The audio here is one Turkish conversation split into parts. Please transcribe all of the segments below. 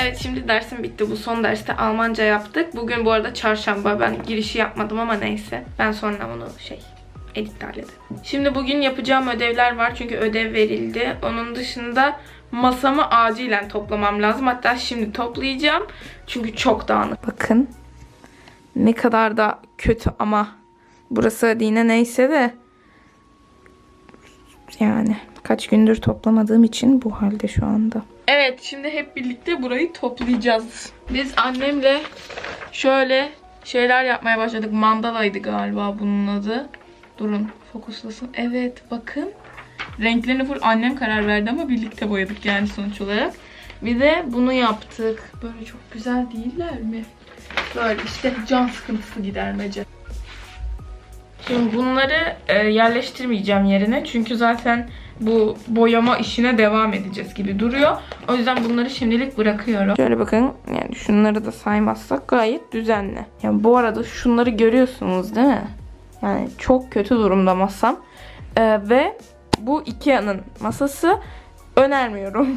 Evet şimdi dersim bitti. Bu son derste Almanca yaptık. Bugün bu arada çarşamba. Ben girişi yapmadım ama neyse. Ben sonra onu şey editte hallederim. Şimdi bugün yapacağım ödevler var. Çünkü ödev verildi. Onun dışında masamı acilen toplamam lazım. Hatta şimdi toplayacağım. Çünkü çok dağınık. Bakın. Ne kadar da kötü ama burası Dine neyse de yani kaç gündür toplamadığım için bu halde şu anda. Evet şimdi hep birlikte burayı toplayacağız. Biz annemle şöyle şeyler yapmaya başladık. Mandalaydı galiba bunun adı. Durun fokuslasın. Evet bakın. Renklerini full annem karar verdi ama birlikte boyadık yani sonuç olarak. Bir de bunu yaptık. Böyle çok güzel değiller mi? Böyle işte can sıkıntısı gidermece. Şimdi bunları e, yerleştirmeyeceğim yerine. Çünkü zaten bu boyama işine devam edeceğiz gibi duruyor. O yüzden bunları şimdilik bırakıyorum. Şöyle bakın yani şunları da saymazsak gayet düzenli. Yani bu arada şunları görüyorsunuz değil mi? Yani çok kötü durumda masam. E, ve bu Ikea'nın masası önermiyorum.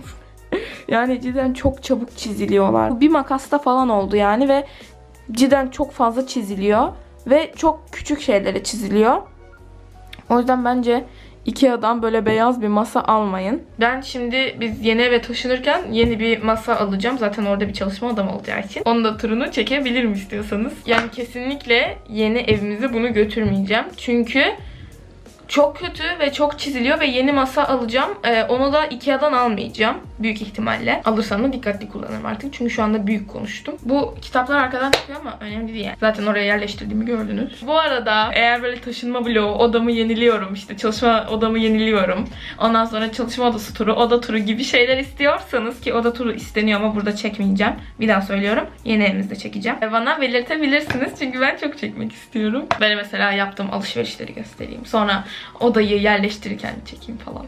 yani cidden çok çabuk çiziliyorlar. Bir makasta falan oldu yani ve cidden çok fazla çiziliyor ve çok küçük şeylere çiziliyor. O yüzden bence Ikea'dan böyle beyaz bir masa almayın. Ben şimdi biz yeni eve taşınırken yeni bir masa alacağım. Zaten orada bir çalışma odam olacağı için. Onun da turunu çekebilirim istiyorsanız. Yani kesinlikle yeni evimize bunu götürmeyeceğim. Çünkü çok kötü ve çok çiziliyor ve yeni masa alacağım. Ee, onu da Ikea'dan almayacağım. Büyük ihtimalle. Alırsam da dikkatli kullanırım artık. Çünkü şu anda büyük konuştum. Bu kitaplar arkadan çıkıyor ama önemli değil yani. Zaten oraya yerleştirdiğimi gördünüz. Bu arada eğer böyle taşınma bloğu, odamı yeniliyorum işte çalışma odamı yeniliyorum. Ondan sonra çalışma odası turu, oda turu gibi şeyler istiyorsanız ki oda turu isteniyor ama burada çekmeyeceğim. Bir daha söylüyorum. Yeni evimizde çekeceğim. Ve Bana belirtebilirsiniz çünkü ben çok çekmek istiyorum. Böyle mesela yaptığım alışverişleri göstereyim. Sonra odayı yerleştirirken çekeyim falan.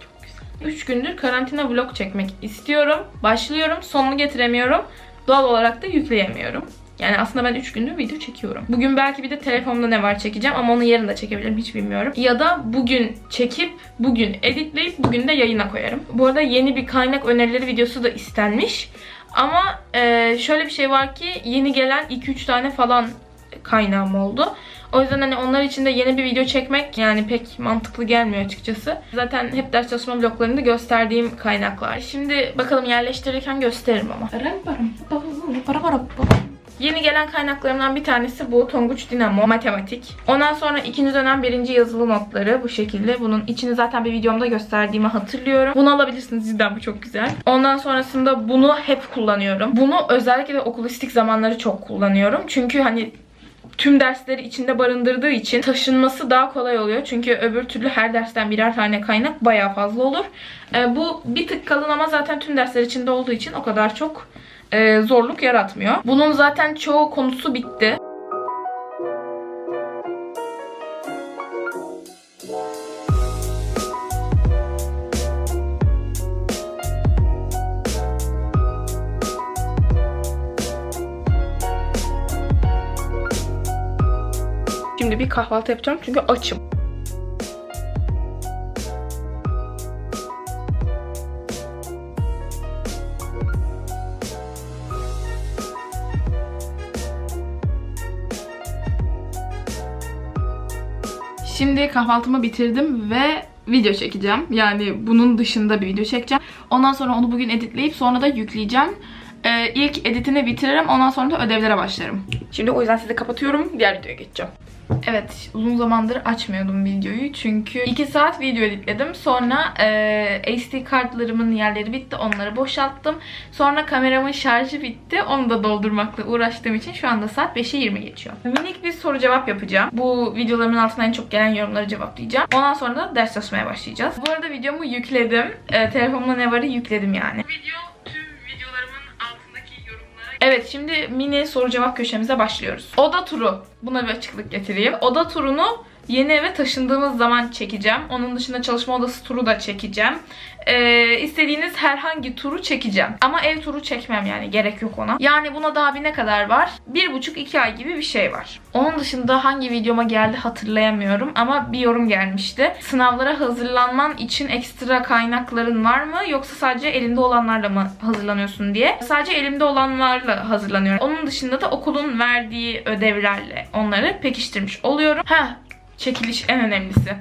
Çok güzel. 3 gündür karantina vlog çekmek istiyorum. Başlıyorum. Sonunu getiremiyorum. Doğal olarak da yükleyemiyorum. Yani aslında ben 3 gündür video çekiyorum. Bugün belki bir de telefonda ne var çekeceğim ama onu yarın da çekebilirim hiç bilmiyorum. Ya da bugün çekip bugün editleyip bugün de yayına koyarım. Bu arada yeni bir kaynak önerileri videosu da istenmiş. Ama e, şöyle bir şey var ki yeni gelen 2-3 tane falan kaynağım oldu. O yüzden hani onlar için de yeni bir video çekmek yani pek mantıklı gelmiyor açıkçası. Zaten hep ders çalışma bloklarında gösterdiğim kaynaklar. Şimdi bakalım yerleştirirken gösteririm ama. Yeni gelen kaynaklarımdan bir tanesi bu Tonguç Dinamo Matematik. Ondan sonra ikinci dönem birinci yazılı notları bu şekilde. Bunun içini zaten bir videomda gösterdiğimi hatırlıyorum. Bunu alabilirsiniz cidden bu çok güzel. Ondan sonrasında bunu hep kullanıyorum. Bunu özellikle de okulistik zamanları çok kullanıyorum. Çünkü hani tüm dersleri içinde barındırdığı için taşınması daha kolay oluyor. Çünkü öbür türlü her dersten birer tane kaynak bayağı fazla olur. Ee, bu bir tık kalın ama zaten tüm dersler içinde olduğu için o kadar çok e, zorluk yaratmıyor. Bunun zaten çoğu konusu bitti. Bir kahvaltı yapacağım çünkü açım. Şimdi kahvaltımı bitirdim ve video çekeceğim. Yani bunun dışında bir video çekeceğim. Ondan sonra onu bugün editleyip sonra da yükleyeceğim. Ee, ilk editini bitiririm. Ondan sonra da ödevlere başlarım. Şimdi o yüzden sizi kapatıyorum. Diğer videoya geçeceğim. Evet, uzun zamandır açmıyordum videoyu çünkü 2 saat video editledim. Sonra e, SD kartlarımın yerleri bitti, onları boşalttım. Sonra kameramın şarjı bitti, onu da doldurmakla uğraştığım için şu anda saat 5'e 20 geçiyor. Minik bir soru cevap yapacağım. Bu videolarımın altına en çok gelen yorumları cevaplayacağım. Ondan sonra da ders çalışmaya başlayacağız. Bu arada videomu yükledim. E, telefonumda ne varı yükledim yani. Video Evet şimdi mini soru cevap köşemize başlıyoruz. Oda turu. Buna bir açıklık getireyim. Oda turunu yeni eve taşındığımız zaman çekeceğim. Onun dışında çalışma odası turu da çekeceğim. Ee, istediğiniz herhangi turu çekeceğim. Ama ev turu çekmem yani. Gerek yok ona. Yani buna daha bir ne kadar var? Bir buçuk iki ay gibi bir şey var. Onun dışında hangi videoma geldi hatırlayamıyorum. Ama bir yorum gelmişti. Sınavlara hazırlanman için ekstra kaynakların var mı? Yoksa sadece elinde olanlarla mı hazırlanıyorsun diye. Sadece elimde olanlarla hazırlanıyorum. Onun dışında da okulun verdiği ödevlerle onları pekiştirmiş oluyorum. Ha çekiliş en önemlisi.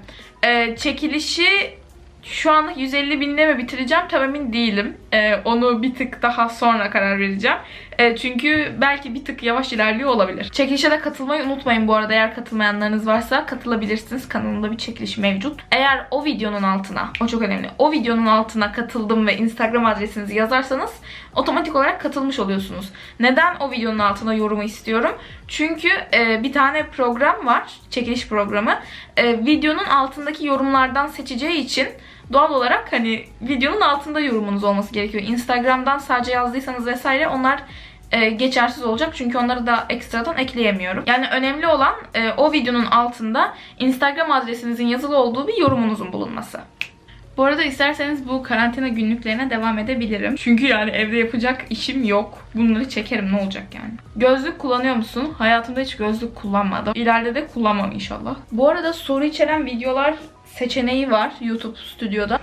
Ee, çekilişi şu anlık 150 binde mi bitireceğim tam emin değilim. Ee, onu bir tık daha sonra karar vereceğim. Ee, çünkü belki bir tık yavaş ilerliyor olabilir. Çekilişe de katılmayı unutmayın bu arada. Eğer katılmayanlarınız varsa katılabilirsiniz. Kanalımda bir çekiliş mevcut. Eğer o videonun altına, o çok önemli. O videonun altına katıldım ve Instagram adresinizi yazarsanız otomatik olarak katılmış oluyorsunuz. Neden o videonun altına yorumu istiyorum? Çünkü e, bir tane program var. Çekiliş programı. E, videonun altındaki yorumlardan seçeceği için doğal olarak hani videonun altında yorumunuz olması gerekiyor. Instagram'dan sadece yazdıysanız vesaire onlar e, geçersiz olacak. Çünkü onları da ekstradan ekleyemiyorum. Yani önemli olan e, o videonun altında Instagram adresinizin yazılı olduğu bir yorumunuzun bulunması. Bu arada isterseniz bu karantina günlüklerine devam edebilirim. Çünkü yani evde yapacak işim yok. Bunları çekerim ne olacak yani. Gözlük kullanıyor musun? Hayatımda hiç gözlük kullanmadım. İleride de kullanmam inşallah. Bu arada soru içeren videolar seçeneği var YouTube stüdyoda.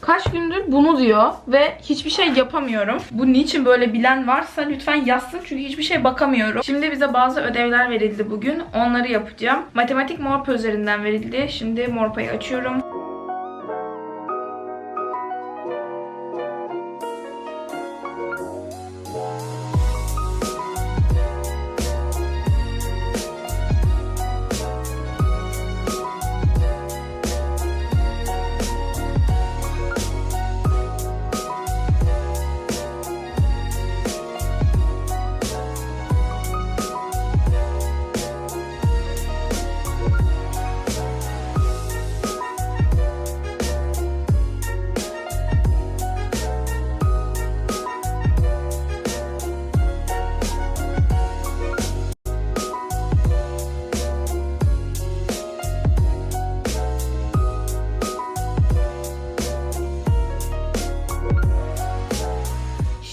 Kaç gündür bunu diyor ve hiçbir şey yapamıyorum. Bu niçin böyle bilen varsa lütfen yazsın çünkü hiçbir şey bakamıyorum. Şimdi bize bazı ödevler verildi bugün. Onları yapacağım. Matematik Morpa üzerinden verildi. Şimdi Morpa'yı açıyorum.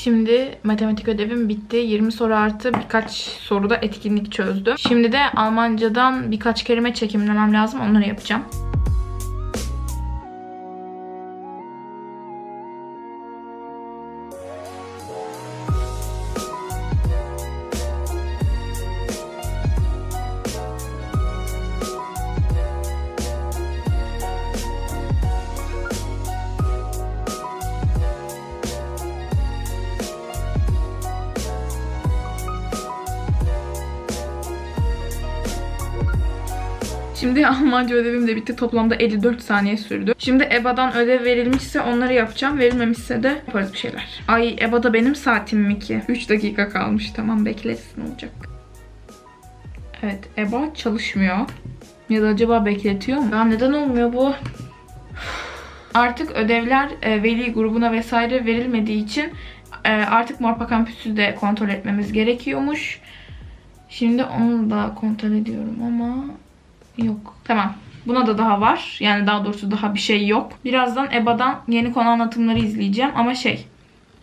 Şimdi matematik ödevim bitti. 20 soru artı birkaç soruda etkinlik çözdüm. Şimdi de Almancadan birkaç kelime çekimlemem lazım. Onları yapacağım. Şimdi Almanca ödevim de bitti. Toplamda 54 saniye sürdü. Şimdi EBA'dan ödev verilmişse onları yapacağım. Verilmemişse de yaparız bir şeyler. Ay EBA'da benim saatim mi ki? 3 dakika kalmış. Tamam beklesin olacak. Evet EBA çalışmıyor. Ya da acaba bekletiyor mu? Ya neden olmuyor bu? Artık ödevler e, veli grubuna vesaire verilmediği için e, artık Morpa Kampüsü de kontrol etmemiz gerekiyormuş. Şimdi onu da kontrol ediyorum ama Yok. Tamam. Buna da daha var. Yani daha doğrusu daha bir şey yok. Birazdan EBA'dan yeni konu anlatımları izleyeceğim. Ama şey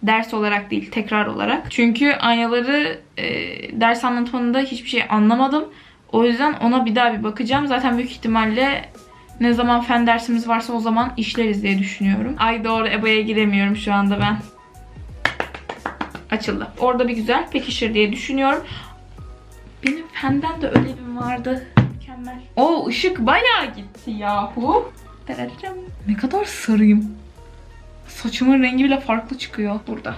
ders olarak değil tekrar olarak. Çünkü aynaları e, ders anlatımında hiçbir şey anlamadım. O yüzden ona bir daha bir bakacağım. Zaten büyük ihtimalle ne zaman fen dersimiz varsa o zaman işleriz diye düşünüyorum. Ay doğru EBA'ya giremiyorum şu anda ben. Açıldı. Orada bir güzel pekişir diye düşünüyorum. Benim fenden de ödevim vardı. Mükemmel. O ışık bayağı gitti yahu. Ne kadar sarıyım. Saçımın rengi bile farklı çıkıyor burada.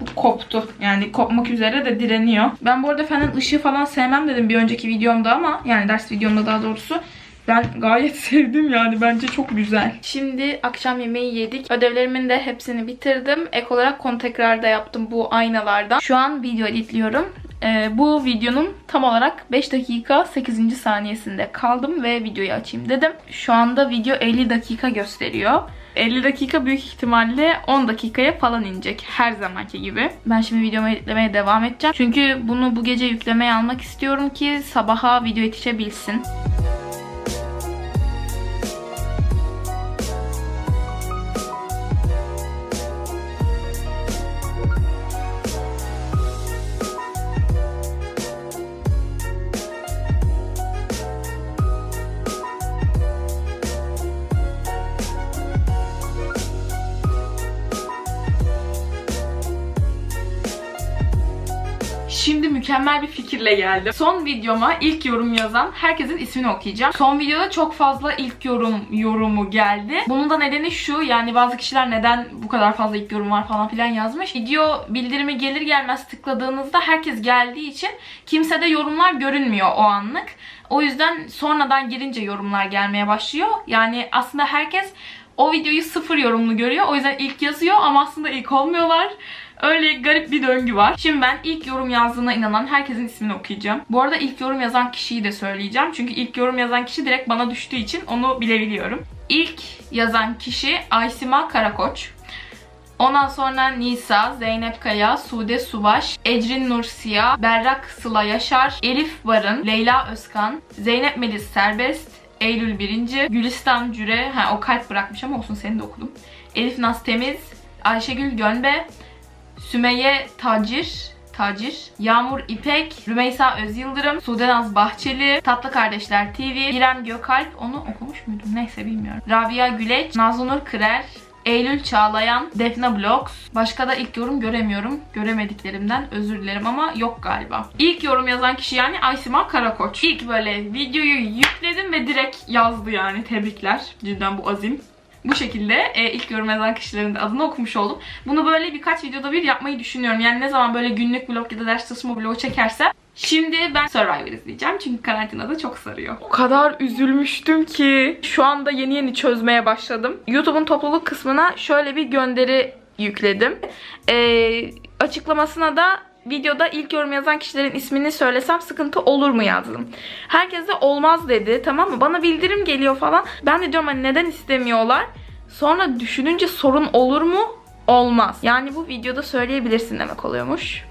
Bu koptu. Yani kopmak üzere de direniyor. Ben bu arada fenden ışığı falan sevmem dedim bir önceki videomda ama yani ders videomda daha doğrusu. Ben gayet sevdim yani bence çok güzel. Şimdi akşam yemeği yedik. Ödevlerimin de hepsini bitirdim. Ek olarak konu tekrar da yaptım bu aynalardan. Şu an video editliyorum. Ee, bu videonun tam olarak 5 dakika 8. saniyesinde kaldım ve videoyu açayım dedim. Şu anda video 50 dakika gösteriyor. 50 dakika büyük ihtimalle 10 dakikaya falan inecek. Her zamanki gibi. Ben şimdi videomu editlemeye devam edeceğim. Çünkü bunu bu gece yüklemeye almak istiyorum ki sabaha video yetişebilsin. Şimdi mükemmel bir fikirle geldim. Son videoma ilk yorum yazan herkesin ismini okuyacağım. Son videoda çok fazla ilk yorum yorumu geldi. Bunun da nedeni şu yani bazı kişiler neden bu kadar fazla ilk yorum var falan filan yazmış. Video bildirimi gelir gelmez tıkladığınızda herkes geldiği için kimsede yorumlar görünmüyor o anlık. O yüzden sonradan girince yorumlar gelmeye başlıyor. Yani aslında herkes o videoyu sıfır yorumlu görüyor. O yüzden ilk yazıyor ama aslında ilk olmuyorlar. Öyle garip bir döngü var. Şimdi ben ilk yorum yazdığına inanan herkesin ismini okuyacağım. Bu arada ilk yorum yazan kişiyi de söyleyeceğim. Çünkü ilk yorum yazan kişi direkt bana düştüğü için onu bilebiliyorum. İlk yazan kişi Aysima Karakoç. Ondan sonra Nisa, Zeynep Kaya, Sude Subaş, Ecrin Nursiya, Berrak Sıla Yaşar, Elif Barın, Leyla Özkan, Zeynep Melis Serbest, Eylül Birinci, Gülistan Cüre, ha o kalp bırakmış ama olsun seni de okudum. Elif Naz Temiz, Ayşegül Gönbe, Sümeyye Tacir, Tacir, Yağmur İpek, Rümeysa Özyıldırım, Sudenaz Bahçeli, Tatlı Kardeşler TV, İrem Gökalp, onu okumuş muydum? Neyse bilmiyorum. Rabia Güleç, Nazlınur Kırer, Eylül Çağlayan, Defne Blogs. Başka da ilk yorum göremiyorum. Göremediklerimden özür dilerim ama yok galiba. İlk yorum yazan kişi yani Aysima Karakoç. İlk böyle videoyu yükledim ve direkt yazdı yani. Tebrikler. Cidden bu azim. Bu şekilde e, ilk yorum yazan kişilerin de adını okumuş oldum. Bunu böyle birkaç videoda bir yapmayı düşünüyorum. Yani ne zaman böyle günlük vlog ya da ders çalışma vlogu çekersem Şimdi ben Survivor izleyeceğim çünkü karantinada çok sarıyor. O kadar üzülmüştüm ki şu anda yeni yeni çözmeye başladım. YouTube'un topluluk kısmına şöyle bir gönderi yükledim. Ee, açıklamasına da videoda ilk yorum yazan kişilerin ismini söylesem sıkıntı olur mu yazdım. Herkes de olmaz dedi tamam mı? Bana bildirim geliyor falan. Ben de diyorum hani neden istemiyorlar? Sonra düşününce sorun olur mu? Olmaz. Yani bu videoda söyleyebilirsin demek oluyormuş.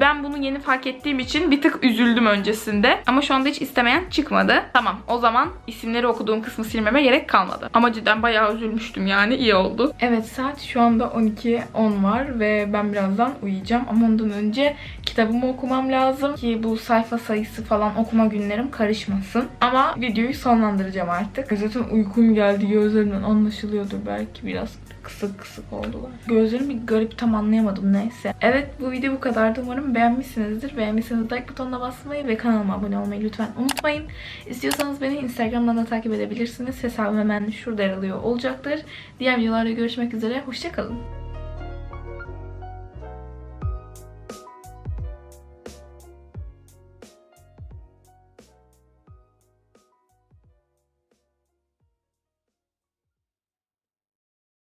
Ben bunu yeni fark ettiğim için bir tık üzüldüm öncesinde. Ama şu anda hiç istemeyen çıkmadı. Tamam o zaman isimleri okuduğum kısmı silmeme gerek kalmadı. Ama cidden bayağı üzülmüştüm yani iyi oldu. Evet saat şu anda 12.10 var ve ben birazdan uyuyacağım. Ama ondan önce kitabımı okumam lazım ki bu sayfa sayısı falan okuma günlerim karışmasın. Ama videoyu sonlandıracağım artık. Zaten uykum geldi gözlerimden anlaşılıyordur belki biraz kısık kısık oldular. Gözlerim bir garip tam anlayamadım neyse. Evet bu video bu kadardı. Umarım beğenmişsinizdir. Beğenmişseniz like butonuna basmayı ve kanalıma abone olmayı lütfen unutmayın. İstiyorsanız beni Instagram'dan da takip edebilirsiniz. Hesabım hemen şurada yer alıyor olacaktır. Diğer videolarda görüşmek üzere. Hoşçakalın.